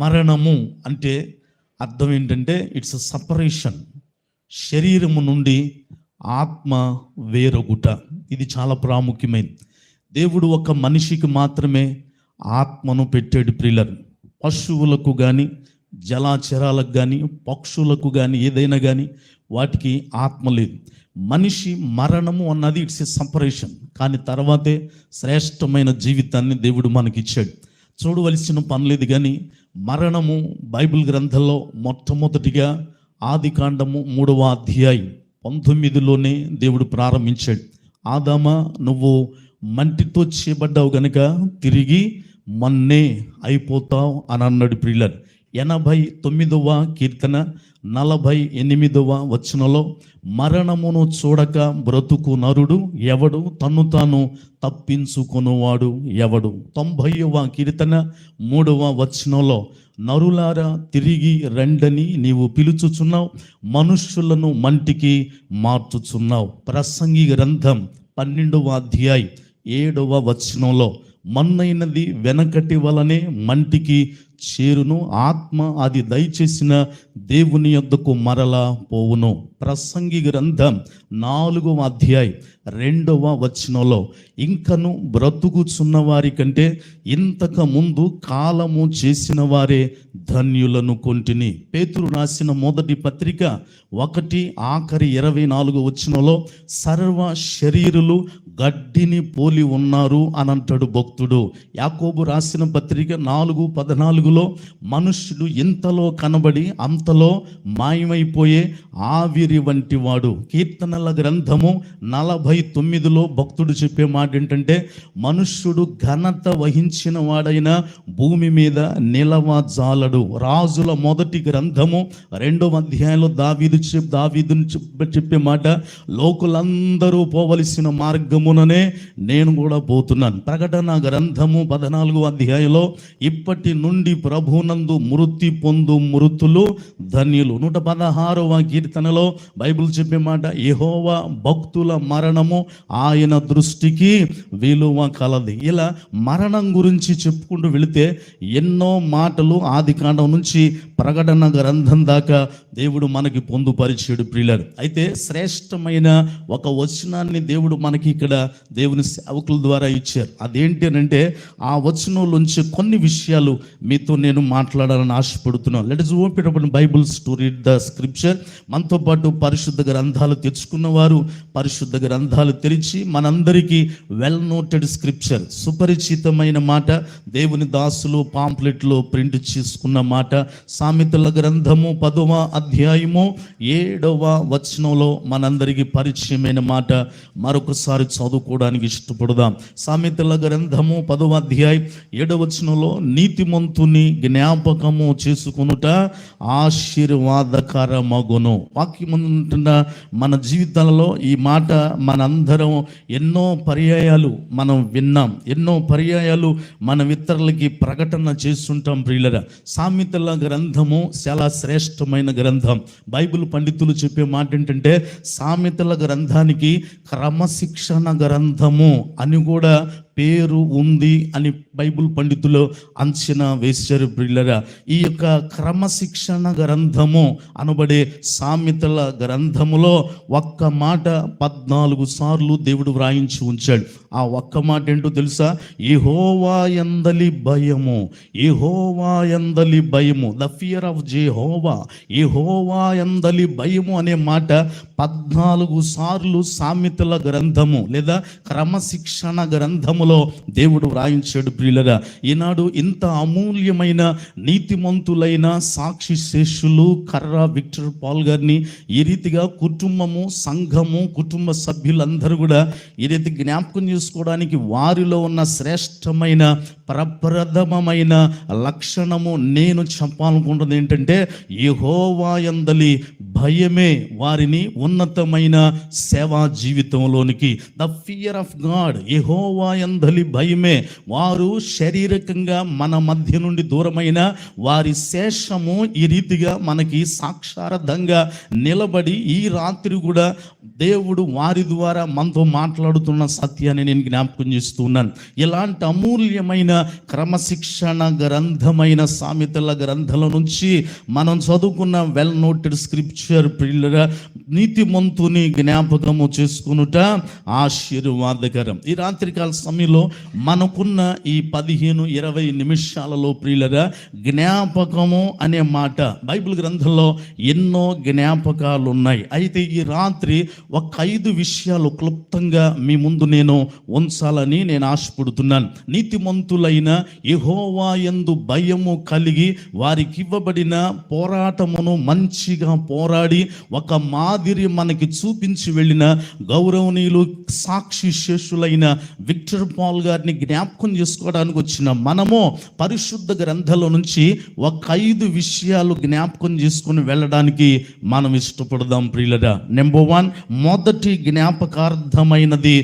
మరణము అంటే అర్థం ఏంటంటే ఇట్స్ సపరేషన్. శరీరము నుండి ఆత్మ వేరొగుట ఇది చాలా ప్రాముఖ్యమైనది. దేవుడు ఒక మనిషికి మాత్రమే ఆత్మను పెట్టాడు ప్రిల్లర్ పశువులకు కానీ జలాచరాలకు కానీ పక్షులకు కానీ ఏదైనా కానీ వాటికి ఆత్మ లేదు. మనిషి మరణము అన్నది ఇట్స్ ఎ సపరేషన్ కానీ తర్వాతే శ్రేష్టమైన జీవితాన్ని దేవుడు మనకిచ్చాడు. చూడవలసిన పనిలేదు కానీ మరణము బైబిల్ గ్రంథంలో మొట్టమొదటిగా ఆది కాండము మూడవ అధ్యాయం పంతొమ్మిదిలోనే దేవుడు ప్రారంభించాడు. ఆదామ నువ్వు మంటితో చేయబడ్డావు గనుక తిరిగి మన్నే అయిపోతావు అని అన్నాడు ప్రియులర్. ఎనభై తొమ్మిదవ కీర్తన నలభై ఎనిమిదవ వచనంలో మరణమును చూడక బ్రతుకు నరుడు ఎవడు? తన్ను తాను తప్పించుకునేవాడు ఎవడు? తొంభైవ కీర్తన మూడవ వచనంలో నరులారా తిరిగి రండని నీవు పిలుచుచున్నావు మనుష్యులను మంటికి మార్చుచున్నావు. ప్రసంగి గ్రంథం పన్నెండవ అధ్యాయ ఏడవ వచనంలో మన్నైనది వెనకటి వలనే మంటికి చేరును. ఆత్మ అది దయచేసిన దేవుని యొద్దకు మరలా పోవును. ప్రసంగి గ్రంథం నాలుగవ అధ్యాయం రెండవ వచనంలో ఇంకను బ్రతుకుచున్న వారి కంటే ఇంతకు ముందు కాలము చేసిన వారే ధన్యులను కొంటిని. పేతురు రాసిన మొదటి పత్రిక ఒకటి ఆఖరి ఇరవై నాలుగు వచనంలో సర్వ శరీరులు గడ్డిని పోలి ఉన్నారు అని అంటాడు భక్తుడు. యాకోబు రాసిన పత్రిక నాలుగు పద్నాలుగులో మనుష్యుడు ఇంతలో కనబడి అంతలో మాయమైపోయే ఆవిరి వంటి వాడు. కీర్తనల గ్రంథము నలభై తొమ్మిదిలో భక్తుడు చెప్పే మాట ఏంటంటే మనుష్యుడు ఘనత వహించిన వాడైన భూమి మీద నిలవజాలడు రాజుల మొదటి గ్రంథము రెండవ అధ్యాయంలో దావీదు చెప్ దావీదుని చెప్పే మాట లోకులందరూ పోవలసిన మార్గము మార్గముననే నేను కూడా పోతున్నాను. ప్రకటన గ్రంథము పద్నాలుగు అధ్యాయంలో ఇప్పటి నుండి ప్రభునందు మృతి పొందు మృతులు ధన్యులు. నూట పదహారవ కీర్తనలో బైబిల్ చెప్పే మాట యహోవ భక్తుల మరణము ఆయన దృష్టికి విలువ కలది. ఇలా మరణం గురించి చెప్పుకుంటూ వెళితే ఎన్నో మాటలు ఆది కాండం నుంచి ప్రకటన గ్రంథం దాకా దేవుడు మనకి పొందుపరిచాడు ప్రియులర్. అయితే శ్రేష్టమైన ఒక వచనాన్ని దేవుడు మనకి ఇక్కడ దేవుని సేవకుల ద్వారా ఇచ్చారు. అదేంటి అని అంటే ఆ వచనంలోంచి కొన్ని విషయాలు మీతో నేను మాట్లాడాలని ఆశపడుతున్నాను. Let us open Bibles to read the scripture మనతో పాటు పరిశుద్ధ గ్రంథాలు తెచ్చుకున్న వారు పరిశుద్ధ గ్రంథాలు తెరిచి మనందరికీ వెల్ నోటెడ్ స్క్రిప్చర్ సుపరిచితమైన మాట దేవుని దాసులు పాంప్లెట్లో ప్రింట్ చేసుకున్న మాట. సామెతల గ్రంథము పదవ అధ్యాయము ఏడవ వచనంలో మనందరికీ పరిచయమైన మాట. మరొకసారి చదువుకోవడానికి ఇష్టపడదాం. సామెతల గ్రంథము పదవ అధ్యాయం ఏడవచనంలో నీతిమంతుని జ్ఞాపకము చేసుకునుట ఆశీర్వాదకరమగును. వాక్యం ఉంటున్న మన జీవితాలలో ఈ మాట మనందరం ఎన్నో పర్యాయాలు మనం విన్నాం. ఎన్నో పర్యాయాలు మన ఇతరులకి ప్రకటన చేస్తుంటాం ప్రియులరా. సామెతల గ్రంథము చాలా శ్రేష్టమైన గ్రంథం. బైబిల్ పండితులు చెప్పే మాట ఏంటంటే సామెతల గ్రంథానికి క్రమశిక్షణ గ్రంథము అని కూడా పేరు ఉంది అని బైబుల్ పండితులు అంచనా వేశారు ప్రియులరా. ఈ యొక్క క్రమశిక్షణ గ్రంథము అనబడే సామెతల గ్రంథములో ఒక్క మాట పద్నాలుగు సార్లు దేవుడు వ్రాయించి ఉంచాడు. ఆ ఒక్క మాట ఏంటో తెలుసా? యెహోవా ఎందలి భయము యెహోవా ఎందలి భయము ద ఫియర్ ఆఫ్ జెహోవా యెహోవా ఎందలి భయము అనే మాట పద్నాలుగు సార్లు సామెతల గ్రంథము లేదా క్రమశిక్షణ గ్రంథములో దేవుడు వ్రాయించాడు ప్రియులరా ఈనాడు ఇంత అమూల్యమైన నీతిమంతులైన సాక్షి శేషులు కర్ర విక్టర్ పాల్ గారిని ఈ రీతిగా కుటుంబము సంఘము కుటుంబ సభ్యులందరూ కూడా ఈ రీతి జ్ఞాపకం చేసుకోవడానికి వారిలో ఉన్న శ్రేష్టమైన ప్రప్రథమమైన లక్షణము నేను చెప్పాలనుకుంటుంది ఏంటంటే యహోవాయందలి భయమే వారిని ఉన్నతమైన సేవా జీవితంలోనికి. ద ఫియర్ ఆఫ్ గాడ్ యెహోవా ఎందలి భయమే. వారు శారీరకంగా మన మధ్య నుండి దూరమైన వారి శేషము ఈ రీతిగా మనకి సాక్షార్థంగా నిలబడి ఈ రాత్రి కూడా దేవుడు వారి ద్వారా మనతో మాట్లాడుతున్న సత్యాన్ని నేను జ్ఞాపకం చేస్తున్నాను. ఇలాంటి అమూల్యమైన క్రమశిక్షణ గ్రంథమైన సామెతల గ్రంథాల నుంచి మనం చదువుకున్న వెల్ నోటెడ్ స్క్రిప్చర్ పిల్లల నీతిమంతుని జ్ఞాపకము చేసుకునుట ఆశీర్వాదకరం. ఈ రాత్రికాల సమయంలో మనకున్న ఈ పదిహేను ఇరవై నిమిషాలలో ప్రియులరా జ్ఞాపకము అనే మాట బైబిల్ గ్రంథంలో ఎన్నో జ్ఞాపకాలు ఉన్నాయి అయితే ఈ రాత్రి ఒక ఐదు విషయాలు క్లుప్తంగా మీ ముందు నేను ఉంచాలని నేను ఆశపడుతున్నాను. నీతిమంతులైన యెహోవా ఎందు భయము కలిగి వారికి ఇవ్వబడిన పోరాటమును మంచిగా పోరాడి ఒక మాదిరి మనకి చూపించి వెళ్ళిన గౌరవనీయులు సాక్షి శేషులైన విక్టర్ పాల్ గారిని జ్ఞాపకం చేసుకోవడానికి వచ్చిన మనము పరిశుద్ధ గ్రంథంలో నుంచి ఒక ఐదు విషయాలు జ్ఞాపకం చేసుకుని వెళ్ళడానికి మనం ఇష్టపడదాం ప్రియులరా. నెంబర్ వన్ మొదటి జ్ఞాపకార్థమైనది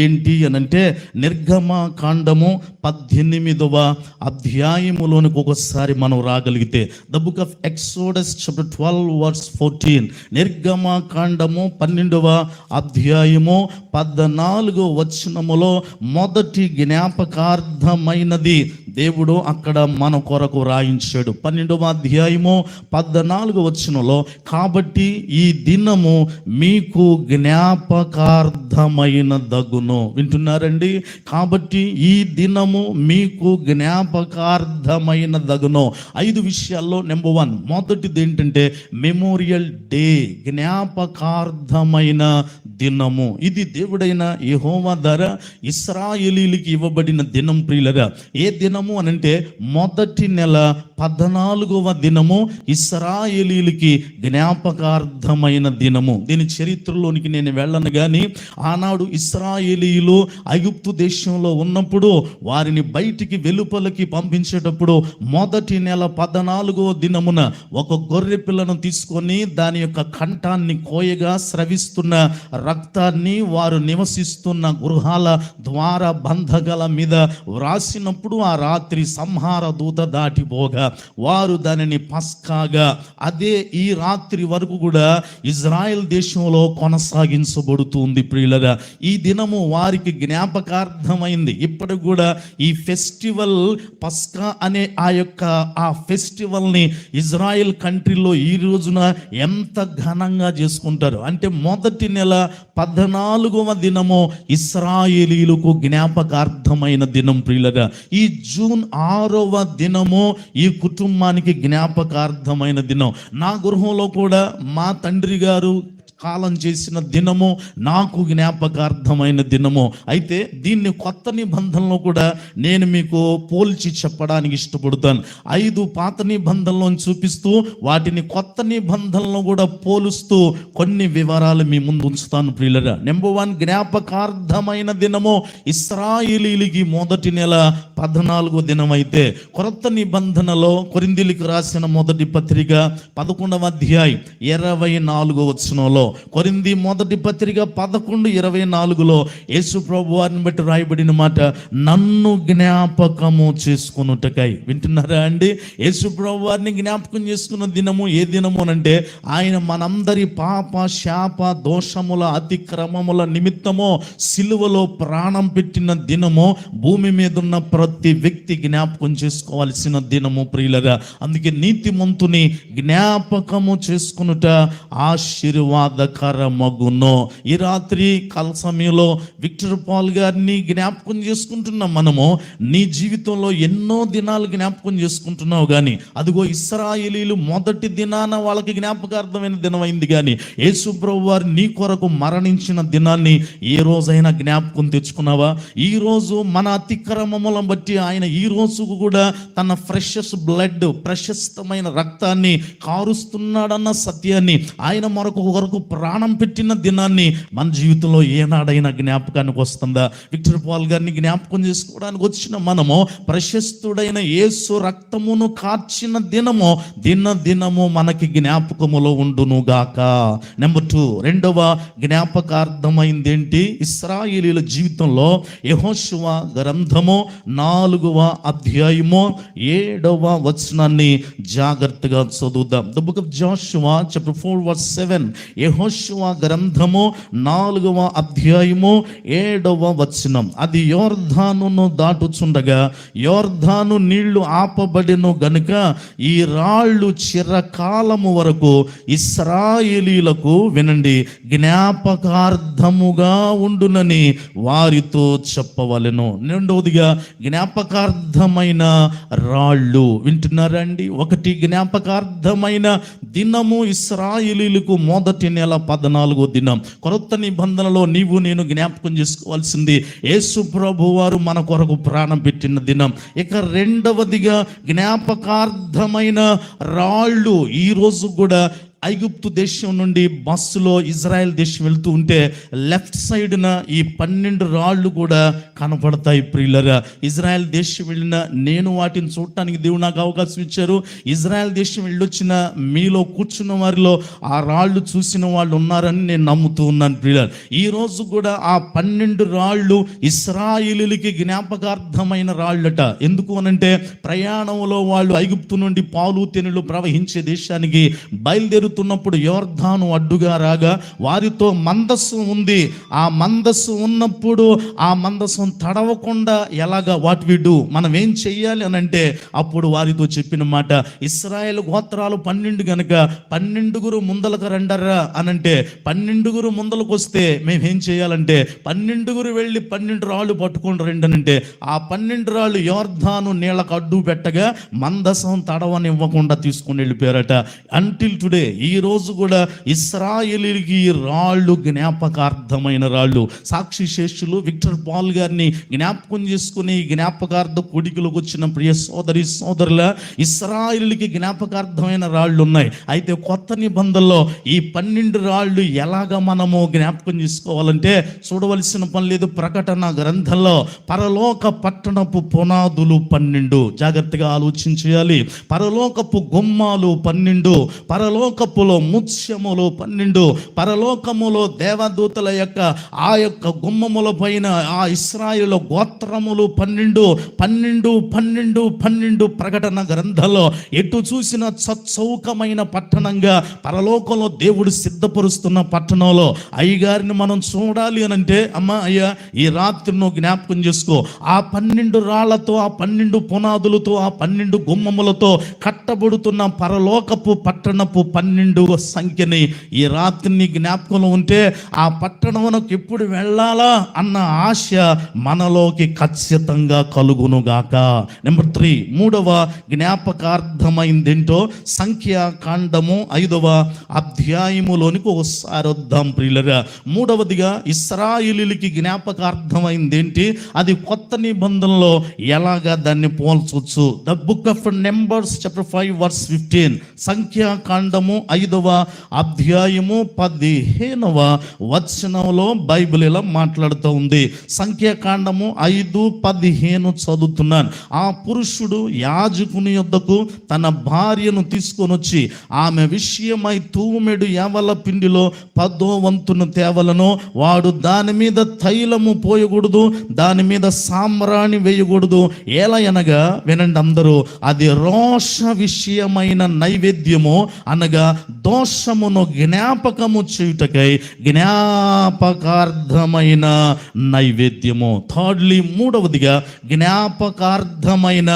ఏంటి అని అంటే నిర్గమ కాండము పద్దెనిమిదవ అధ్యాయములోనికి ఒకసారి మనం రాగలిగితే the book of Exodus chapter twelve verse fourteen నిర్గమ కాండము పన్నెండవ అధ్యాయము పద్నాలుగో వచనములో మొదటి జ్ఞాపకార్థమైనది. దేవుడు అక్కడ మన కొరకు రాయించాడు. పన్నెండవ అధ్యాయము పద్నాలుగు వచనంలో కాబట్టి ఈ దినము మీకు జ్ఞాపకార్థమైన దగును వింటున్నారండి? కాబట్టి ఈ దినము మీకు జ్ఞాపకార్థమైన దగును ఐదు విషయాల్లో నెంబర్ వన్. మొదటిది ఏంటంటే మెమోరియల్ డే జ్ఞాప జ్ఞాపకార్థమైన దినము. ఇది దేవుడైన యహోవా ధర ఇస్రాయేలీలకి ఇవ్వబడిన దినం ప్రియులగా ఏ దినము అనంటే మొదటి నెల పద్నాలుగవ దినము ఇస్రాయేలీలకి జ్ఞాపకార్థమైన దినము. దీని చరిత్రలోనికి నేను వెళ్ళను కానీ ఆనాడు ఇస్రాయేలీలు ఐగుప్తు దేశంలో ఉన్నప్పుడు వారిని బయటికి వెలుపలకి పంపించేటప్పుడు మొదటి నెల పద్నాలుగో దినమున ఒక గొర్రె పిల్లను తీసుకొని దాని యొక్క కంఠాన్ని కోయగా స్రవిస్తున్న రక్తాన్ని వారు నివసిస్తున్న గృహాల ద్వార బంధగల మీద వ్రాసినప్పుడు ఆ రాత్రి సంహార దూత దాటిపోగా వారు దానిని పస్కాగా అదే ఈ రాత్రి వరకు కూడా ఇజ్రాయెల్ దేశంలో కొనసాగించబడుతుంది ప్రియులగా ఈ దినము వారికి జ్ఞాపకార్థమైంది. ఇప్పటికి కూడా ఈ ఫెస్టివల్ పస్కా అనే ఆ యొక్క ఆ ఫెస్టివల్ని ఇజ్రాయెల్ కంట్రీలో ఈ రోజున ఎంత ఘనంగా చేసుకుంటారు. అంటే మొదటి నెల పద్నాలుగవ దినము ఇస్రాయేలీలకు జ్ఞాపకార్థమైన దినం ప్రియులగా ఈ జూన్ ఆరవ దినము ఈ కుటుంబానికి జ్ఞాపకార్థమైన దినం. నా గృహంలో కూడా మా తండ్రి గారు కాలం చేసిన దినము నాకు జ్ఞాపకార్థమైన దినము. అయితే దీన్ని కొత్త నిబంధనలో కూడా నేను మీకు పోల్చి చెప్పడానికి ఇష్టపడతాను. ఐదు పాత నిబంధనలను చూపిస్తూ వాటిని కొత్త నిబంధనలో కూడా పోలుస్తూ కొన్ని వివరాలు మీ ముందు ఉంచుతాను ప్రియులరా. నెంబర్ వన్ జ్ఞాపకార్థమైన దినము ఇస్రాయిలీలకి మొదటి నెల పద్నాలుగో దినం అయితే కొత్త నిబంధనలో కొరిందిలికి రాసిన మొదటి పత్రిక పదకొండవ అధ్యాయం ఇరవై నాలుగో వచనంలో కొరింది మొదటి పత్రిక పదకొండు ఇరవై నాలుగులో యేసు ప్రభు వారిని బట్టి రాయబడిన మాట నన్ను జ్ఞాపకము చేసుకున్నటకై వింటున్నారా అండి? యేసు ప్రభు వారిని జ్ఞాపకం చేసుకున్న దినము ఏ దినము అనంటే ఆయన మనందరి పాప శాప దోషముల అతిక్రమముల నిమిత్తము సిలువలో ప్రాణం పెట్టిన దినము భూమి మీద ఉన్న ప్రతి వ్యక్తి జ్ఞాపకం చేసుకోవాల్సిన దినము ప్రియులగా అందుకే నీతిమంతుని జ్ఞాపకము చేసుకునుట ఆశీర్వాదకరమగును ఈ రాత్రి కాల సమయంలో విక్టర్ పాల్ గారిని జ్ఞాపకం చేసుకుంటున్నాం మనము. నీ జీవితంలో ఎన్నో దినాలు జ్ఞాపకం చేసుకుంటున్నావు కానీ అదిగో ఇస్రాయేలీలు మొదటి దినాన వాళ్ళకి జ్ఞాపకార్థమైన దినం అయింది కానీ యేసుప్రభు వారు నీ కొరకు మరణించిన దినాన్ని ఏ రోజైనా జ్ఞాపకం తెచ్చుకున్నావా? ఈ రోజు మన అతిక్రమములను బట్టి ఆయన ఈ రోజు కూడా తన ఫ్రెషస్ బ్లడ్ ప్రశస్తమైన రక్తాన్ని కారుస్తున్నాడన్న సత్యాన్ని ఆయన మరొక కొరకు ప్రాణం పెట్టిన దినాన్ని మన జీవితంలో ఏనాడైనా జ్ఞాపకానికి వస్తుందా? విక్టర్ పాల్ గారిని జ్ఞాపకం చేసుకోవడానికి వచ్చిన మనము ప్రశస్తుడైన యేసు రక్తమును కార్చిన దినము దిన దినము మనకి జ్ఞాపకములో ఉండును గాక. నెంబర్ టూ రెండవ జ్ఞాపకార్థమైంది ఏంటి ఇస్రాయిలీల జీవితంలో యహోశువ గ్రంథము నాలుగవ అధ్యాయము ఏడవ వచనాన్ని జాగ్రత్తగా చదువుదాం. The book of Joshua chapter four verse seven యెహోషువ గ్రంథము నాలుగవ అధ్యాయము ఏడవ వచనం. అది యోర్ధానును దాటుచుండగా యోర్ధాను నీళ్ళు ఆపబడిను గనుక ఈ రాళ్ళు చిరకాలము వరకు ఇస్రాయేలీలకు వినండి జ్ఞాపకార్థముగా ఉండునని వారితో చెప్పవలను. రెండవదిగా జ్ఞాపకార్థమైన రాళ్ళు వింటున్నారండి? ఒకటి జ్ఞాపకార్థమైన దినము ఇస్రాయిలీలకు మొదటి నెల పద్నాలుగో దినం. కొత్త నిబంధనలో నీవు నేను జ్ఞాపకం చేసుకోవాల్సింది యేసు ప్రభు వారు మన కొరకు ప్రాణం పెట్టిన దినం. ఇక రెండవదిగా జ్ఞాపకార్థమైన రాళ్ళు ఈ రోజు కూడా ఐగుప్తు దేశం నుండి బస్సులో ఇజ్రాయెల్ దేశం వెళ్తూ ఉంటే లెఫ్ట్ సైడ్న ఈ పన్నెండు రాళ్ళు కూడా కనపడతాయి ప్రియులరా. ఇజ్రాయెల్ దేశం వెళ్ళిన నేను వాటిని చూడటానికి దేవుడు నాకు అవకాశం ఇచ్చారు. ఇజ్రాయెల్ దేశం వెళ్ళొచ్చిన మీలో కూర్చున్న వారిలో ఆ రాళ్ళు చూసిన వాళ్ళు ఉన్నారని నేను నమ్ముతూ ఉన్నాను ప్రియులర్. ఈ రోజు కూడా ఆ పన్నెండు రాళ్ళు ఇస్రాయిలీలకి జ్ఞాపకార్థమైన రాళ్ళట. ఎందుకు అనంటే ప్రయాణంలో వాళ్ళు ఐగుప్తు నుండి పాలు తెనులు ప్రవహించే దేశానికి బయలుదేరు వెళుతున్నప్పుడు యోర్ధాను అడ్డుగా రాగా వారితో మందస్సు ఉంది. ఆ మందస్సు ఉన్నప్పుడు ఆ మందస్సు తడవకుండా ఎలాగా వాట్ వి డూ మనం ఏం చెయ్యాలి అని అంటే అప్పుడు వారితో చెప్పిన మాట ఇస్రాయేల్ గోత్రాలు పన్నెండు గనుక పన్నెండుగురు ముందలకు రండరా అనంటే పన్నెండుగురు ముందలకు వస్తే మేమేం చేయాలంటే పన్నెండుగురు వెళ్ళి పన్నెండు రాళ్ళు పట్టుకుని రండి అంటే ఆ పన్నెండు రాళ్ళు యోర్ధాను నీళ్ళకు అడ్డు పెట్టగా మందసం తడవనివ్వకుండా తీసుకుని వెళ్ళిపోయారట. అంటిల్ టుడే ఈ రోజు కూడా ఇస్రాయేలీలకి రాళ్ళు జ్ఞాపకార్థమైన రాళ్ళు. సాక్షి శేషులు విక్టర్ పాల్ గారిని జ్ఞాపకం చేసుకుని జ్ఞాపకార్థ కొడికలకు వచ్చిన ప్రియ సోదరి సోదరుల ఇస్రాయిల్కి జ్ఞాపకార్థమైన రాళ్ళు ఉన్నాయి. అయితే కొత్త నిబంధనలో ఈ పన్నెండు రాళ్ళు ఎలాగ మనము జ్ఞాపకం చేసుకోవాలంటే చూడవలసిన పని లేదు. ప్రకటన గ్రంథంలో పరలోక పట్టణపు పునాదులు పన్నెండు. జాగ్రత్తగా ఆలోచించేయాలి. పరలోకపు గుమ్మాలు పన్నెండు. పరలోక గుమ్మపులో ముత్యములు పన్నెండు పరలోకములో దేవదూతల యొక్క ఆ యొక్క గుమ్మముల పైన ఆ ఇస్రాయిల్ గోత్రములు పన్నెండు పన్నెండు పన్నెండు పన్నెండు ప్రకటన గ్రంథంలో ఎటు చూసిన సత్సౌకమైన పట్టణంగా పరలోకంలో దేవుడు సిద్ధపరుస్తున్న పట్టణంలో. అయ్యగారిని మనం చూడాలి అని అంటే అమ్మ అయ్యా ఈ రాత్రి నువ్వు జ్ఞాపకం చేసుకో. ఆ పన్నెండు రాళ్ళతో ఆ పన్నెండు పునాదులతో ఆ పన్నెండు గుమ్మములతో కట్టబడుతున్న పరలోకపు పట్టణపు పన్నెండు సంఖ్యని ఈ రాత్రిని జ్ఞాపకంలో ఉంటే ఆ పట్టణమునకు ఎప్పుడు వెళ్ళాలా అన్న ఆశ మనలోకి ఖచ్చితంగా కలుగునుగాక. నెంబర్ త్రీ మూడవ జ్ఞాపకార్థమైందేంటో సంఖ్యాకాండము ఐదవ అధ్యాయములోనికి ఒకసారి వద్దాం ప్రియులరా. మూడవదిగా ఇస్రాయిలీలకి జ్ఞాపకార్థమైంది ఏంటి అది కొత్త నిబంధనలో ఎలాగా దాన్ని పోల్చవచ్చు the book of Numbers chapter five verse fifteen సంఖ్యాకాండము ఐదవ అధ్యాయము పదిహేనవ వచనంలో బైబిల్ ఇలా మాట్లాడుతూ ఉంది. సంఖ్యాకాండము ఐదు పదిహేను చదువుతున్నాను. ఆ పురుషుడు యాజకుని యొద్దకు తన భార్యను తీసుకొని వచ్చి ఆమె విషయమై తూమెడు యావల పిండిలో పదో వంతును తేవలను వాడు దాని మీద తైలము పోయకూడదు దాని మీద సామ్రాణి వేయకూడదు. ఎలా అనగా? వినండి అందరూ అది రోష విషయమైన నైవేద్యము అనగా దోషమును జ్ఞాపకము చేయుటకై జ్ఞాపకార్థమైన నైవేద్యము. థర్డ్లీ మూడవదిగా జ్ఞాపకార్థమైన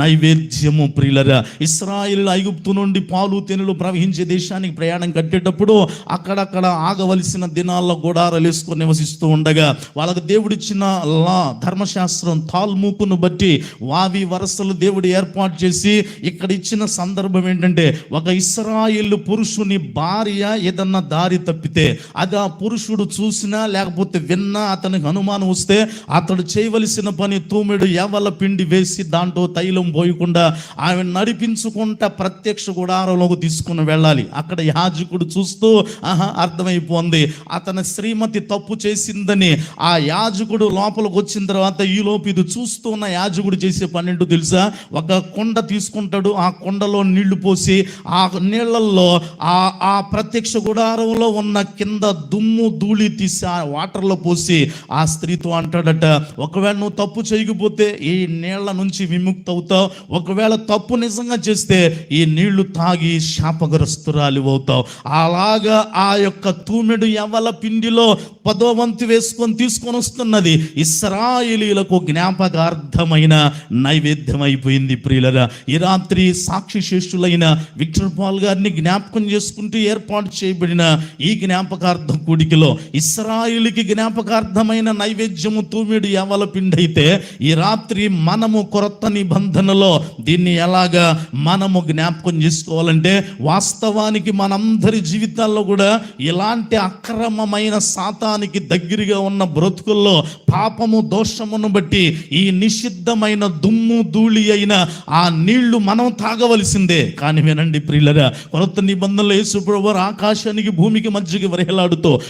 నైవేద్యము ప్రియులరా. ఇస్రాయిల్ ఐగుప్తు నుండి పాలు తెనులు ప్రవహించే దేశానికి ప్రయాణం కట్టేటప్పుడు అక్కడక్కడ ఆగవలసిన దినాల్లో గుడారాలు వేసుకొని నివసిస్తూ ఉండగా వాళ్ళకి దేవుడిచ్చిన లా ధర్మశాస్త్రం తాల్మూపును బట్టి వావి వరసలు దేవుడు ఏర్పాటు చేసి ఇక్కడ ఇచ్చిన సందర్భం ఏంటంటే ఒక ఇస్రాయిల్ పురుషుని భార్య ఏదన్నా దారి తప్పితే అది ఆ పురుషుడు చూసినా లేకపోతే విన్నా అతనికి అనుమానం వస్తే అతడు చేయవలసిన పని తూమెడు ఎవల పిండి వేసి దాంట్లో తైలం పోయకుండా ఆమె నడిపించుకుంటా ప్రత్యక్ష గుడారంలోకి తీసుకుని వెళ్ళాలి. అక్కడ యాజకుడు చూస్తూ ఆహా అర్థమైపోంది. అతని శ్రీమతి తప్పు చేసిందని ఆ యాజకుడు లోపలికి వచ్చిన తర్వాత ఈ లోపు ఇది చూస్తూ ఉన్న యాజకుడు చేసే పన్నెండు తెలుసా? ఒక కొండ తీసుకుంటాడు. ఆ కొండలో నీళ్ళు పోసి ఆ నీళ్ళల్లో ఆ ఆ ప్రత్యక్ష గుడారంలో ఉన్న కింద దుమ్ము ధూళి తీసి ఆ వాటర్లో పోసి ఆ స్త్రీతో అంటాడట ఒకవేళ నువ్వు తప్పు చేయకపోతే ఈ నీళ్ళ నుంచి విముక్తి అవుతావు ఒకవేళ తప్పు నిజంగా చేస్తే ఈ నీళ్ళు తాగి శాపగ్రస్తురాలి అవుతావు. అలాగా ఆ యొక్క తూమెడు ఎవల పిండిలో పదో వంతు వేసుకొని తీసుకొని వస్తున్నది ఇస్రాయిలీలకు జ్ఞాపకార్థమైన నైవేద్యం అయిపోయింది ప్రియులరా. ఈ రాత్రి సాక్షి శేషులైన విక్టర్ పాల్ గారిని జ్ఞాపకం జ్ఞాపకం చేసుకుంటూ ఏర్పాటు చేయబడిన ఈ జ్ఞాపకార్థం కూడికలో ఇస్రాయిల్కి జ్ఞాపకార్థమైన నైవేద్యము తూమిడి ఎవల పిండి అయితే ఈ రాత్రి మనము కొరత నిబంధనలో దీన్ని ఎలాగా మనము జ్ఞాపకం చేసుకోవాలంటే వాస్తవానికి మనందరి జీవితాల్లో కూడా ఇలాంటి అక్రమమైన శాతానికి దగ్గరగా ఉన్న బ్రతుకుల్లో పాపము దోషమును బట్టి ఈ నిషిద్ధమైన దుమ్ము ధూళి అయిన ఆ నీళ్ళు మనం తాగవలసిందే. కానీ వినండి ప్రియులరా కొరత నిబంధనలు యేసుప్రభు ఆకాశానికి భూమికి మధ్యకి వరహలాడుతో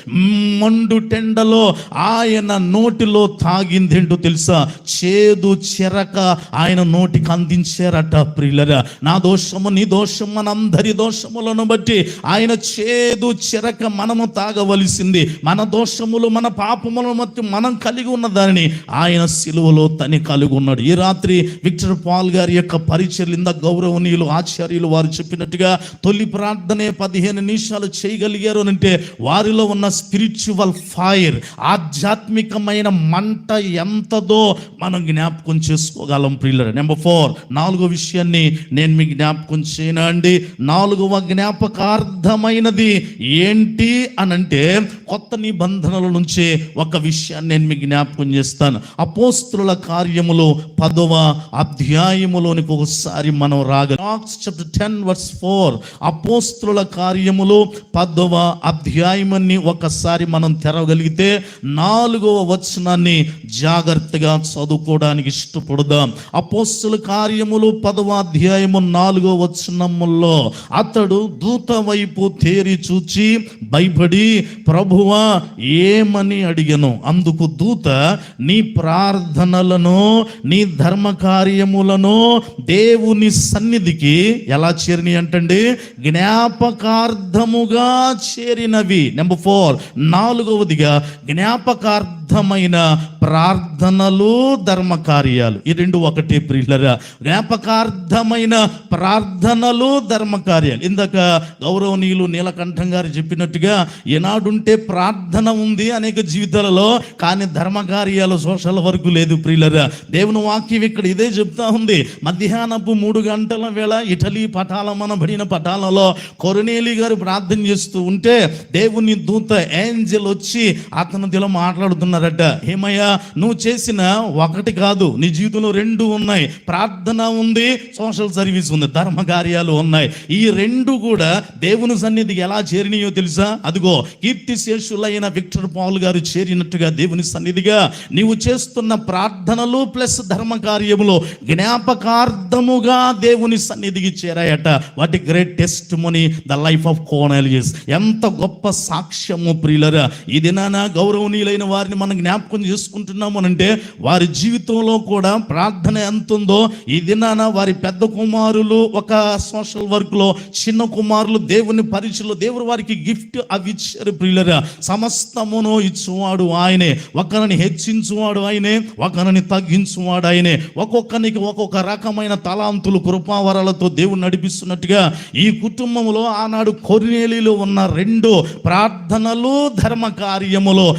మండు టెండలో ఆయన నోటిలో తాగిందేంటో తెలుసా? చేదు చెరక ఆయన నోటికి అందించారట ప్రియులరా. నా దోషము నీ దోషం మనందరి దోషములను బట్టి ఆయన చేదు చెరక మనము తాగవలసింది. మన దోషములు మన పాపములను బట్టి మనం కలిగి ఉన్న దానిని ఆయన సిలువలో తని కలిగి ఉన్నాడు. ఈ రాత్రి విక్టర్ పాల్ గారి యొక్క పరిచర్లు ఇంత గౌరవనీయులు ఆచార్యులు వారు చెప్పినట్టుగా తొలి ప్రార్థనే పదిహేను నిమిషాలు చేయగలిగారు అని అంటే వారిలో ఉన్న స్పిరిచువల్ ఫైర్ ఆధ్యాత్మికమైన మంట ఎంతదో మనం జ్ఞాపకం చేసుకోగలం ప్రియులర్. నెంబర్ ఫోర్ నాలుగో విషయాన్ని నేను మీ జ్ఞాపకం చేయనండి నాలుగవ జ్ఞాపకార్థమైనది ఏంటి అనంటే కొత్త నిబంధనల నుంచి ఒక విషయాన్ని నేను మీకు జ్ఞాపకం చేస్తాను. అపోస్తుల కార్యములు పదవ అధ్యాయములోనికి ఒకసారి మనం రాగ చాప్టర్ టెన్ వర్స్ ఫోర్ అపోస్తుల కార్యములు పదవ అధ్యాయమని ఒకసారి మనం తెరవగలిగితే నాలుగవ వచనాన్ని జాగ్రత్తగా చదువుకోవడానికి ఇష్టపడదాం. అపోస్తుల కార్యములు పదవ అధ్యాయము నాలుగవ వచనములో అతడు దూత వైపు తేరి చూచి భయపడి ప్రభువా ఏమని అడిగను? అందుకు దూత నీ ప్రార్థనలను నీ ధర్మ కార్యములను దేవుని సన్నిధికి ఎలా చేరిని అంటండి జ్ఞాపకార్థముగా చేరినవి. నెంబర్ ఫోర్ నాలుగవదిగా జ్ఞాపకార్థ అర్థమైన ప్రార్థనలు ధర్మకార్యాలు. ఈ రెండు ఒకటే ప్రియులరా. జ్ఞాపకార్థమైన ప్రార్థనలు ధర్మకార్యాలు. ఇందాక గౌరవనీయులు నీలకంఠం గారు చెప్పినట్టుగా ఏనాడుంటే ప్రార్థన ఉంది అనేక జీవితాలలో కానీ ధర్మకార్యాలు సోషల్ వరకు లేదు ప్రియులరా. దేవుని వాక్యం ఇక్కడ ఇదే చెప్తా ఉంది. మధ్యాహ్నపు మూడు గంటల వేళ ఇటలీ పటాలమనబడిన పటాలలో కొరనేలి గారు ప్రార్థన చేస్తూ ఉంటే దేవుని దూత ఏంజల్ వచ్చి అతనితో మాట్లాడుతున్నారట ఏమయ్యా నువ్వు చేసిన ఒకటి కాదు నీ జీవితంలో రెండు ఉన్నాయి. ప్రార్థన ఉంది సోషల్ సర్వీస్ ఉంది ధర్మ కార్యాలు ఉన్నాయి. ఈ రెండు కూడా దేవుని సన్నిధికి ఎలా చేరినాయో తెలుసా? అదిగో కీర్తి శేషులైన విక్టర్ పాల్ గారు చేరినట్టుగా దేవుని సన్నిధిగా నీవు చేస్తున్న ప్రార్థనలు ప్లస్ ధర్మ కార్యములు జ్ఞాపకార్థముగా దేవుని సన్నిధికి చేరాయట. వాటి great testimony the life of Cornelius. ఎంత గొప్ప సాక్ష్యము ప్రియులరా ఈ దినాన గౌరవనీయులైన వారిని మనం జ్ఞాపకం చేసుకుంటున్నాము అంటే వారి జీవితంలో కూడా ప్రార్థన ఎంత ఉందో ఈ దినాన వారి పెద్ద కుమారులు ఒక సోషల్ వర్క్లో చిన్న కుమారులు దేవుని పరిచయలో దేవుడు వారికి గిఫ్ట్ అవి ఇచ్చారు ప్రియులరా. సమస్తమును ఇచ్చువాడు ఆయనే. ఒకరిని హెచ్చించువాడు ఆయనే ఒకరిని తగ్గించువాడు ఆయనే. ఒక్కొక్కరికి ఒక్కొక్క రకమైన తలాంతులు కృపావరాలతో దేవుడు నడిపిస్తున్నట్టుగా ఈ కుటుంబంలో ఆనాడు కొరినేలిలో ఉన్న రెండు ప్రార్థనలు ధర్మ కార్యములో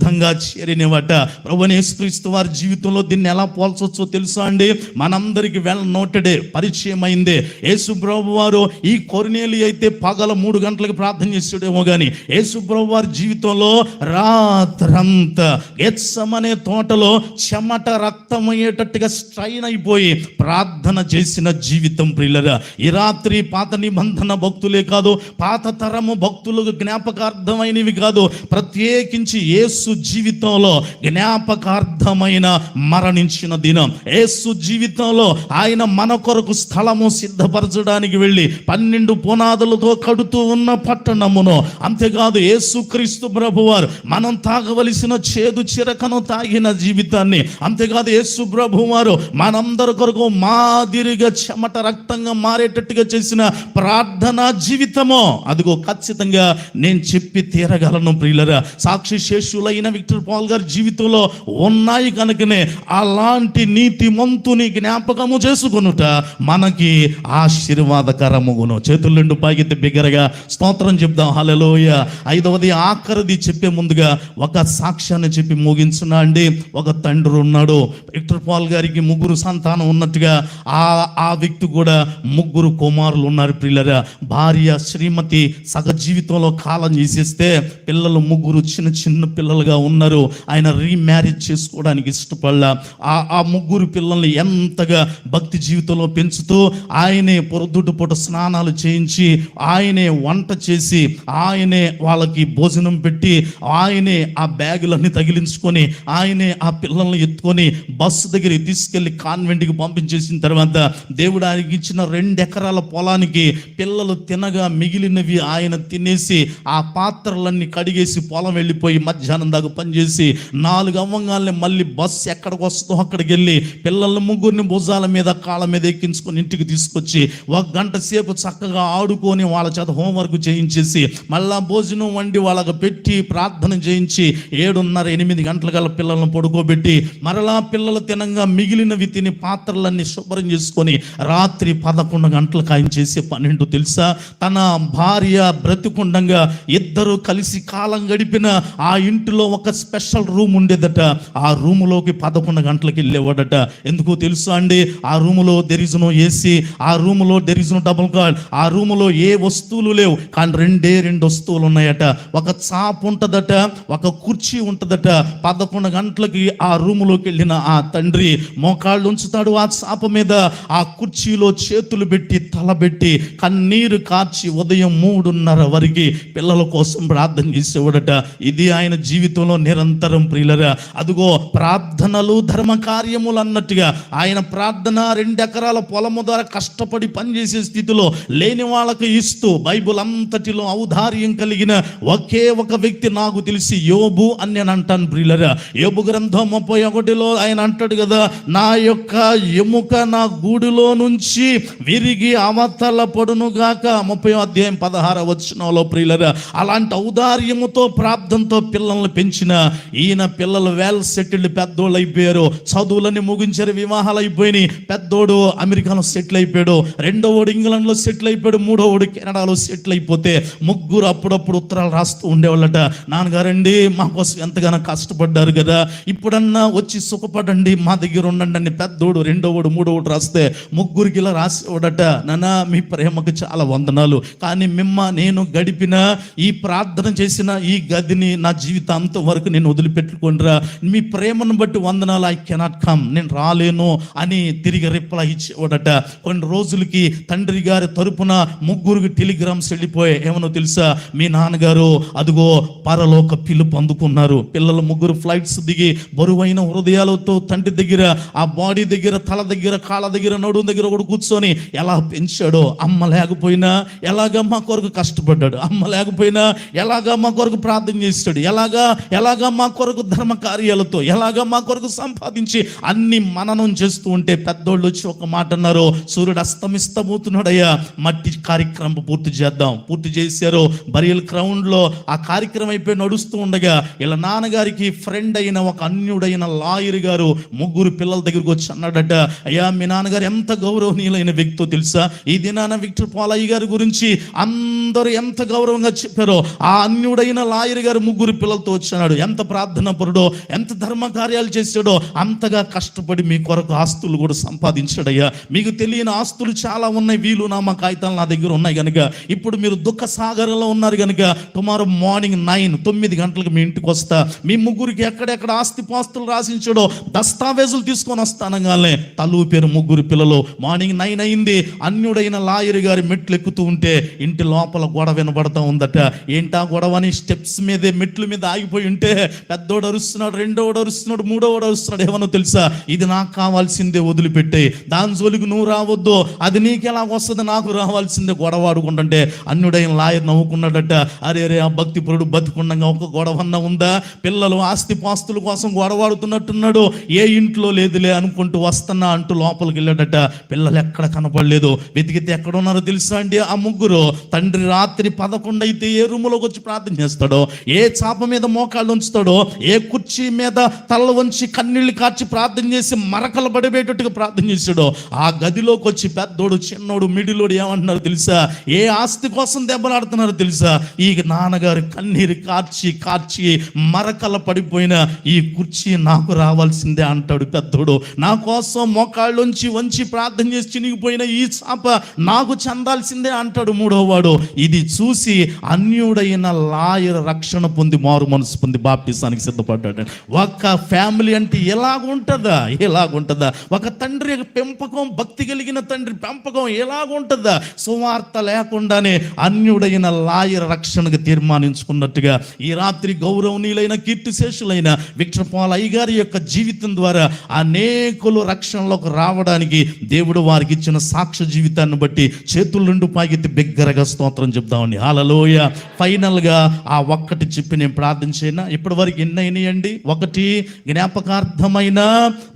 అర్థంగా చేరినవట. ప్రభునేశ్వరిస్తూ వారి జీవితంలో దీన్ని ఎలా పోల్చొచ్చో తెలుసా అండి? మనందరికి వెల్ నోటెడే పరిచయం అయిందే యేసు ప్రభు వారు ఈ కొరినేలి అయితే పగల మూడు గంటలకు ప్రార్థన చేసాడేమో కానీ యేసు ప్రభు వారి జీవితంలో రాత్రంతా ఎత్సమనే తోటలో చెమట రక్తం అయ్యేటట్టుగా స్ట్రైన్ అయిపోయి ప్రార్థన చేసిన జీవితం ప్రియులరా. ఈ రాత్రి పాత నిబంధన భక్తులే కాదు పాత తరము భక్తులకు జ్ఞాపకార్థమైనవి కాదు ప్రత్యేకించి యేసు ఏసు జీవితంలో జ్ఞాపకార్థమైన మరణించిన దినం. ఏసు జీవితంలో ఆయన మన కొరకు స్థలము సిద్ధపరచడానికి వెళ్ళి పన్నెండు పునాదులతో కడుతూ ఉన్న పట్టణమును. అంతేకాదు ఏసుక్రీస్తు ప్రభువారు మనం తాగవలసిన చేదు చిరకను తాగిన జీవితాన్ని. అంతేకాదు యేసు ప్రభువారు మనందరి కొరకు మాదిరిగా చెమట రక్తంగా మారేటట్టుగా చేసిన ప్రార్థనా జీవితము. అదిగో ఖచ్చితంగా నేను చెప్పి తీరగలను ప్రియులరా. సాక్షి శేషులైన విక్టర్ పాల్ గారి జీవితంలో ఉన్నాయి కనుకనే అలాంటి నీతి మంతుని జ్ఞాపకము చేసుకొనుట మనకి ఆశీర్వాదకరముగును. చేతుల రెండు పైకెత్తి బిగ్గరగా స్తోత్రం చెప్దాం. హలలోయ ఐదవది ఆఖరిది చెప్పే ముందుగా ఒక సాక్ష్యాన్ని చెప్పి ముగించున్నా అండి. ఒక తండ్రి ఉన్నాడు. విక్టర్ పాల్ గారికి ముగ్గురు సంతానం ఉన్నట్టుగా ఆ ఆ వ్యక్తి కూడా ముగ్గురు కుమారులు ఉన్నారు పిల్లరా భార్య శ్రీమతి సగ జీవితంలో కాలం చేసేస్తే పిల్లలు ముగ్గురు చిన్న చిన్న పిల్లలుగా ఉన్నారు ఆయన రీమ్యారేజ్ చేసుకోవడానికి ఇష్టపడలా. ఆ ఆ ముగ్గురు పిల్లల్ని ఎంతగా భక్తి జీవితంలో పెంచుతూ ఆయనే పొరదుడ్డు పూట స్నానాలు చేయించి ఆయనే వంట చేసి ఆయనే వాళ్ళకి భోజనం పెట్టి ఆయనే ఆ బ్యాగులన్నీ తగిలించుకొని ఆయనే ఆ పిల్లల్ని ఎత్తుకొని బస్సు దగ్గరికి తీసుకెళ్ళి కాన్వెంట్కి పంపించేసిన తర్వాత దేవుడు ఆయనకి ఇచ్చిన రెండు ఎకరాల పొలానికి పిల్లలు తినగా మిగిలినవి ఆయన తినేసి ఆ పాత్రలన్నీ కడిగేసి పొలం వెళ్ళిపోయి మధ్యాహ్నం దాకా పనిచేసి నాలుగు అవ్వంగాల్ని మళ్ళీ బస్సు ఎక్కడికి వస్తుందో అక్కడికి వెళ్ళి పిల్లల్ని ముగ్గురిని భుజాల మీద కాళ్ళ మీద ఎక్కించుకొని ఇంటికి తీసుకొచ్చి ఒక గంట సేపు చక్కగా ఆడుకొని వాళ్ళ చేత హోంవర్క్ చేయించేసి మళ్ళా భోజనం వండి వాళ్ళకి పెట్టి ప్రార్థన చేయించి ఏడున్నర ఎనిమిది గంటల గల పిల్లలను పడుకోబెట్టి మరలా పిల్లలు తినంగా మిగిలినవి తిని పాత్రలన్నీ శుభ్రం చేసుకొని రాత్రి పదకొండు గంటలు ఖాయం చేసే పన్నెండు తెలుసా? తన భార్య బ్రతికుండంగా ఇద్దరు కలిసి కాలం గడిపిన ఆ ఇంటిలో ఒక స్పెషల్ రూమ్ ఉండేదట. ఆ రూములోకి పదకొండు గంటలకు వెళ్ళేవాడట. ఎందుకో తెలుసా అండి? ఆ రూములో దెరిజును ఏసీ ఆ రూములో దెరిజును డబుల్ కార్డ్ ఆ రూములో ఏ వస్తువులు లేవు. కానీ రెండే రెండు వస్తువులు ఉన్నాయట. ఒక చాప్ ఉంటదట ఒక కుర్చీ ఉంటదట. పదకొండు గంటలకి ఆ రూములోకి వెళ్ళిన ఆ తండ్రి మోకాళ్ళు ఉంచుతాడు ఆ చాప మీద. ఆ కుర్చీలో చేతులు పెట్టి తల పెట్టి కన్నీరు కార్చి ఉదయం మూడున్నర వరకు పిల్లల కోసం ప్రార్థన చేసేవాడట. ఇది ఆయన జీవితం జీవితంలో నిరంతరం ప్రియులరా అదిగో ప్రార్థనలు ధర్మ కార్యములు అన్నట్టుగా ఆయన ప్రార్థన రెండెకరాల పొలము ద్వారా కష్టపడి పనిచేసే స్థితిలో లేని వాళ్ళకి ఇస్తూ బైబుల్ అంతటిలో ఔదార్యం కలిగిన ఒకే ఒక వ్యక్తి నాకు తెలిసి యోబు అని నేను అంటాను ప్రియులరా. యోబు గ్రంథం ముప్పై ఒకటిలో ఆయన అంటాడు కదా నా యొక్క ఎముక నా గూడులో నుంచి విరిగి అవతల పడును గాక ముప్పై అధ్యాయం పదహార వచ్చినలో ప్రియులరా అలాంటి ఔదార్యముతో ప్రార్థనతో పిల్లల్ని పెంచిన ఈయన పిల్లలు వెల్ సెటిల్డ్ పెద్దోళ్ళు అయిపోయారు. చదువులన్నీ ముగించారు వివాహాలు అయిపోయినాయి. పెద్దోడు అమెరికాలో సెటిల్ అయిపోయాడు. రెండోవాడు ఇంగ్లాండ్లో సెటిల్ అయిపోయాడు. మూడోవాడు కెనడాలో సెటిల్ అయిపోతే ముగ్గురు అప్పుడప్పుడు ఉత్తరాలు రాస్తూ ఉండేవాళ్ళట. నాన్నగారండి మా కోసం ఎంతగానో కష్టపడ్డారు కదా. ఇప్పుడన్నా వచ్చి సుఖపడండి మా దగ్గర ఉండండి అని పెద్దోడు రెండోవాడు మూడోవాడు రాస్తే ముగ్గురికి ఇలా రాసేవాడట. నానా మీ ప్రేమకు చాలా వందనాలు. కానీ మిమ్మ నేను గడిపిన ఈ ప్రార్థన చేసిన ఈ గదిని నా జీవితాంతం వరకు నేను వదిలిపెట్టుకుంటురా మీ ప్రేమను బట్టి వందనాలు ఐ కెనాట్ కమ్ నేను రాలేను అని తిరిగి రిప్లై ఇచ్చేవాడట. కొన్ని రోజులకి తండ్రి గారి తరపున ముగ్గురికి టెలిగ్రామ్స్ వెళ్ళిపోయాయి. ఏమనో తెలుసా? మీ నాన్నగారు అదిగో పరలోక పిలుపు అందుకున్నారు. పిల్లలు ముగ్గురు ఫ్లైట్స్ దిగి బరువైన హృదయాలతో తండ్రి దగ్గర ఆ బాడీ దగ్గర తల దగ్గర కాళ్ళ దగ్గర నడుము దగ్గర కూడా కూర్చొని ఎలా పెంచాడో అమ్మ లేకపోయినా ఎలాగమ్మ మా కొరకు కష్టపడ్డాడు అమ్మ లేకపోయినా ఎలాగా మా కొరకు ప్రార్థన చేస్తాడు ఎలాగా ఎలాగ మా కొరకు ధర్మ కార్యాలతో ఎలాగ మా కొరకు సంపాదించి అన్ని మననం చేస్తూ ఉంటే పెద్దోళ్ళు వచ్చి ఒక మాట అన్నారు సూర్యుడు అస్తమిస్తబోతున్నాడయ్యా మట్టి కార్యక్రమం పూర్తి చేద్దాం. పూర్తి చేశారు. బరియల్ గ్రౌండ్లో ఆ కార్యక్రమం అయిపోయి నడుస్తూ ఉండగా ఇలా నాన్నగారికి ఫ్రెండ్ అయిన ఒక అన్యుడైన లాయర్ గారు ముగ్గురు పిల్లల దగ్గరికి వచ్చి అన్నాడట అయ్యా మీ నాన్నగారు ఎంత గౌరవనీయులైన వ్యక్తో తెలుసా? ఈ దినాన విక్టర్ పాలయ్య గారి గురించి అందరూ ఎంత గౌరవంగా చెప్పారో ఆ అన్యుడైన లాయర్ గారు ముగ్గురు పిల్లలతో కూర్చున్నాడు ఎంత ప్రార్థన పరుడో ఎంత ధర్మ కార్యాలు చేశాడో అంతగా కష్టపడి మీ కొరకు ఆస్తులు కూడా సంపాదించాడయ్యా. మీకు తెలియని ఆస్తులు చాలా ఉన్నాయి. వీలు నామా కాగితాలు నా దగ్గర ఉన్నాయి కనుక ఇప్పుడు మీరు దుఃఖ సాగరంలో ఉన్నారు కనుక టుమారో మార్నింగ్ నైన్ తొమ్మిది గంటలకు మీ ఇంటికి వస్తా. మీ ముగ్గురికి ఎక్కడెక్కడ ఆస్తి పాస్తులు రాసించాడో దస్తావేజులు తీసుకొని వస్తానగానే తలువు పేరు ముగ్గురు పిల్లలు. మార్నింగ్ నైన్ అయింది. అన్యుడైన లాయర్ గారి మెట్లు ఎక్కుతూ ఉంటే ఇంటి లోపల గొడవ వినబడతా ఉందట. ఏంటా గొడవ అని స్టెప్స్ మీదే మెట్ల మీద ఆగిపోయి ఉంటే పెద్దోడు అరుస్తున్నాడు రెండోడు అరుస్తున్నాడు మూడోడు అరుస్తున్నాడు. ఏమన్నా తెలుసా? ఇది నాకు కావాల్సిందే వదిలిపెట్టే. దాని జోలికి నువ్వు రావద్దు. అది నీకు ఎలా వస్తుంది? నాకు రావాల్సిందే గొడవ ఆడుకుంటుంటే. అన్నుడైన లాయర్ నవ్వుకున్నాడట. అరే అరే ఆ భక్తి పురుడు బతుకుండగా ఒక గొడవన్న ఉందా? పిల్లలు ఆస్తి పాస్తుల కోసం గొడవాడుతున్నట్టున్నాడు ఏ ఇంట్లో లేదులే అనుకుంటూ వస్తున్నా అంటూ లోపలికి వెళ్ళాడట. పిల్లలు ఎక్కడ కనపడలేదు. వెతికితే ఎక్కడ ఉన్నారో తెలుసా అండి ఆ ముగ్గురు? తండ్రి రాత్రి పదకొండు అయితే ఏ రూములోకి వచ్చి ప్రార్థన చేస్తాడో? ఏ చాప మీద మోకాళ్ళు ఉంచుతాడో ఏ కుర్చీ మీద తల వంచి కన్నీళ్ళు కార్చి ప్రార్థన చేసి మరకలు పడిపోయేటట్టుగా ప్రార్థన చేశాడో ఆ గదిలోకి వచ్చి పెద్దోడు చిన్నోడు మిడిలోడు ఏమంటున్నారు తెలుసా? ఏ ఆస్తి కోసం దెబ్బలాడుతున్నారో తెలుసా? ఈ నాన్నగారు కన్నీరు కార్చి కార్చి మరకల పడిపోయిన ఈ కుర్చీ నాకు రావాల్సిందే అంటాడు పెద్దోడు. నా కోసం మోకాళ్ళుంచి వంచి ప్రార్థన చేసి చినిగిపోయిన ఈ చాప నాకు చెందాల్సిందే అంటాడు మూడోవాడు. ఇది చూసి అన్యుడైన లాయర్ రక్షణ పొంది మారు మనసు పొంది బాప్తిస్తానికి సిద్ధపడ్డాడు. ఒక ఫ్యామిలీ అంటే ఎలాగుంటుందా? ఎలాగుంటుందా? ఒక తండ్రి పెంపకం భక్తి కలిగిన తండ్రి పెంపకం ఎలాగుంటుందా? సువార్త లేకుండానే అన్యుడైన లాయర్ రక్షణకు తీర్మానించుకున్నట్టుగా ఈ రాత్రి గౌరవనీయులైన కీర్తిశేషులైన విక్షపాల అయ్యగారి యొక్క జీవితం ద్వారా అనేకులు రక్షణలోకి రావడానికి దేవుడు వారికి ఇచ్చిన సాక్ష్య జీవితాన్ని బట్టి చేతుల నుండి పాకెత్తి బిగ్గరగా స్తోత్రం చెప్దామండి. హాలలోయ ఫైనల్గా ఆ ఒక్కటి చెప్పి నేను ప్రార్థన చేయనా ఇప్పటి వరకు ఎన్ని ఒకటి జ్ఞాపకార్థమైన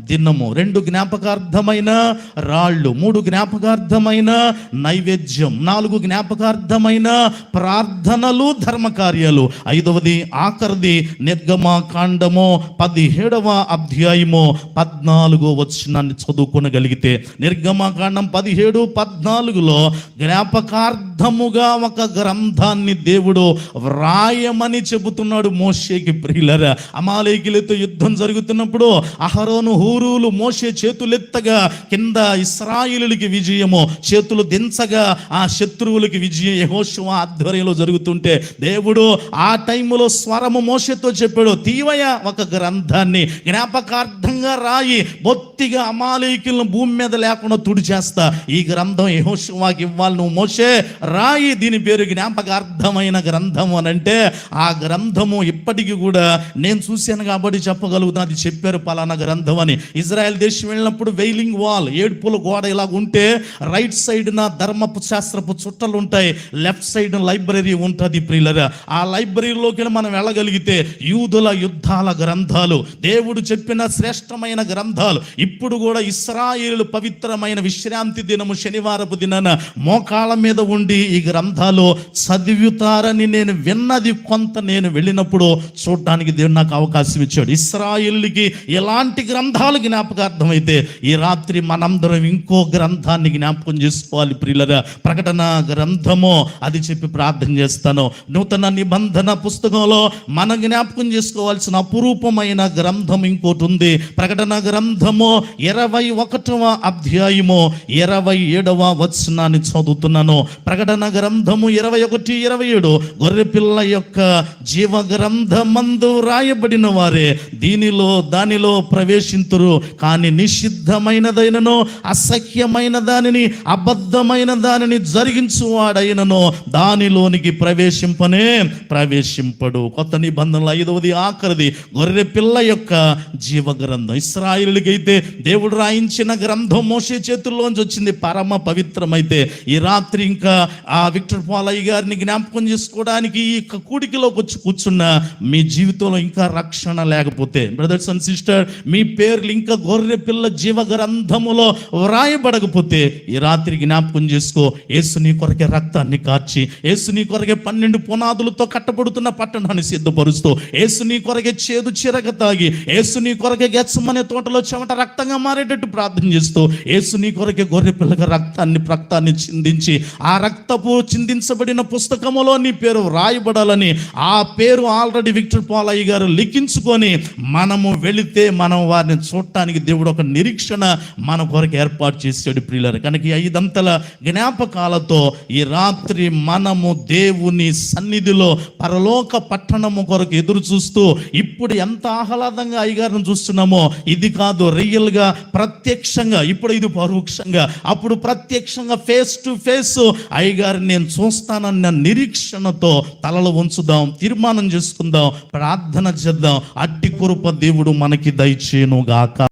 దినము రెండు జ్ఞాపకార్థమైన రాళ్ళు మూడు జ్ఞాపకార్థమైన నైవేద్యం నాలుగు జ్ఞాపకార్థమైన ప్రార్థనలు ధర్మకార్యాలు. ఐదవది ఆఖరిది నిర్గమాకాండము పదిహేడవ అధ్యాయము పద్నాలుగో వచ్చినాన్ని చదువుకోనగలిగితే నిర్గమాకాండం పదిహేడు పద్నాలుగులో జ్ఞాపకార్థముగా ఒక గ్రంథాన్ని దేవుడు వ్రాయమని చెబుతున్నాడు మోషేకి ప్రియులరా. అమాలేకిలతో యుద్ధం జరుగుతున్నప్పుడు అహరోను హూరులు మోషే చేతులెత్తగా కింద ఇస్రాయిలులకి విజయము చేతులు దించగా ఆ శత్రువులకి విజయం యహోశివ ఆధ్వర్యంలో జరుగుతుంటే దేవుడు ఆ టైంలో స్వరము మోసతో చెప్పాడు తీవయ ఒక గ్రంథాన్ని జ్ఞాపకార్థంగా రాయి బొత్తిగా అమాలేకులను భూమి మీద లేకుండా తుడి చేస్తా ఈ గ్రంథం యహోశివాకి ఇవ్వాలి నువ్వు మోషే రాయి దీని పేరు జ్ఞాపకార్థమైన గ్రంథము అని అంటే ఆ గ్రంథము ఇప్పటికీ కూడా నేను చూశాను కాబట్టి చెప్పగలుగుతాను అది చెప్పారు పలానా గ్రంథం అని. ఇజ్రాయెల్ దేశం వెళ్ళినప్పుడు వెయిలింగ్ వాల్ ఏడుపుల గోడ ఇలా ఉంటే రైట్ సైడ్న ధర్మపు శాస్త్రపు చుట్టలు ఉంటాయి. లెఫ్ట్ సైడ్ లైబ్రరీ ఉంటుంది ప్రియులరా. ఆ లైబ్రరీలోకి మనం వెళ్ళగలిగితే యూదుల యుద్ధాల గ్రంథాలు దేవుడు చెప్పిన శ్రేష్టమైన గ్రంథాలు ఇప్పుడు కూడా ఇస్రాయేలు పవిత్రమైన విశ్రాంతి దినము శనివారపు దినాన మోకాళ్ళ మీద ఉండి ఈ గ్రంథాలు చదువుతారని నేను విన్నది కొంత నేను వెళ్ళినప్పుడు చూడటానికి దేవుడు నాకు అవకాశం ఇచ్చాడు. ఇస్రాయిల్కి ఎలాంటి గ్రంథాలు జ్ఞాపకార్థం అయితే ఈ రాత్రి మనందరం ఇంకో గ్రంథాన్ని జ్ఞాపకం చేసుకోవాలి ప్రియులరా. ప్రకటన గ్రంథము అది చెప్పి ప్రార్థన చేస్తాను. నూతన నిబంధన పుస్తకంలో మన జ్ఞాపకం చేసుకోవాల్సిన అపురూపమైన గ్రంథం ఇంకోటి ఉంది. ప్రకటన గ్రంథము ఇరవై ఒకటవ అధ్యాయము ఇరవై ఏడవ వచనాన్ని చదువుతున్నాను. ప్రకటన గ్రంథము ఇరవై ఒకటి ఇరవై ఏడు. గొర్రెపిల్ల యొక్క జీవ గ్రంథమందు రాయబడిన వారే దీనిలో దానిలో ప్రవేశింతురు. కానీ నిషిద్ధమైనదైనను అసహ్యమైన దానిని అబద్ధమైన దానిని జరిగించువాడైనను దానిలోనికి ప్రవేశింపనే ప్రవేశింపడు. కొత్త నిబంధనలు ఐదవది ఆఖరిది గొర్రె పిల్ల యొక్క జీవ గ్రంథం ఇస్రాయిలకైతే దేవుడు రాయించిన గ్రంథం మోసే చేతుల్లోంచి వచ్చింది. పరమ పవిత్రమైతే. ఈ రాత్రి ఇంకా ఆ విక్టర్ పాలయ్య గారిని జ్ఞాపకం చేసుకోవడానికి ఈ కూడికిలోకి వచ్చి కూర్చున్న మీ జీవితంలో ఇంకా రక్షణ లేకపోతే. బ్రదర్స్ అండ్ సిస్టర్ మీ పేర్లు ఇంకా గొర్రె పిల్ల జీవ గ్రంథములో వ్రాయబడకపోతే ఈ రాత్రి జ్ఞాపకం చేసుకో యేసు నీ కొరకే రక్తాన్ని కార్చి యేసు నీ కొరకే పన్నెండు పునాదులతో కట్టబడుతున్న పట్టణాన్ని సిద్ధపరుస్తూ యేసు నీ కొరకే చేదు చిరగ తాగి యేసు నీ కొరకే గెచ్చమనే తోటలో చెమట రక్తంగా మారేటట్టు ప్రార్థన చేస్తూ యేసు నీ కొరకే గొర్రె పిల్లగా రక్తాన్ని రక్తాన్ని చిందించి ఆ రక్తపు చిందించబడిన పుస్తకములో నీ పేరు వ్రాయబడాలని ఆ పేరు ఆల్రెడీ విక్టర్ పాలయ్య గారు లిఖించుకొని మనము వెళితే మనం వారిని చూడటానికి దేవుడు ఒక నిరీక్షణ మన కొరకు ఏర్పాటు చేశాడు ప్రియులరు. కనుక ఐదంతల జ్ఞాపకాలతో ఈ రాత్రి మనము దేవుని సన్నిధిలో పరలోక పట్టణము కొరకు ఎదురు చూస్తూ ఇప్పుడు ఎంత ఆహ్లాదంగా అయ్యగారిని చూస్తున్నామో ఇది కాదు రియల్గా ప్రత్యక్షంగా ఇప్పుడు ఇది పరోక్షంగా అప్పుడు ప్రత్యక్షంగా ఫేస్ టు ఫేస్ అయ్యగారిని నేను చూస్తానన్న నిరీక్షణతో తలలు ఉంచుదాం తీర్మానం చేసుకుందాం. ప్రార్థన చేద్దాం. అట్టి కృప దేవుడు మనకి దయచేను గాక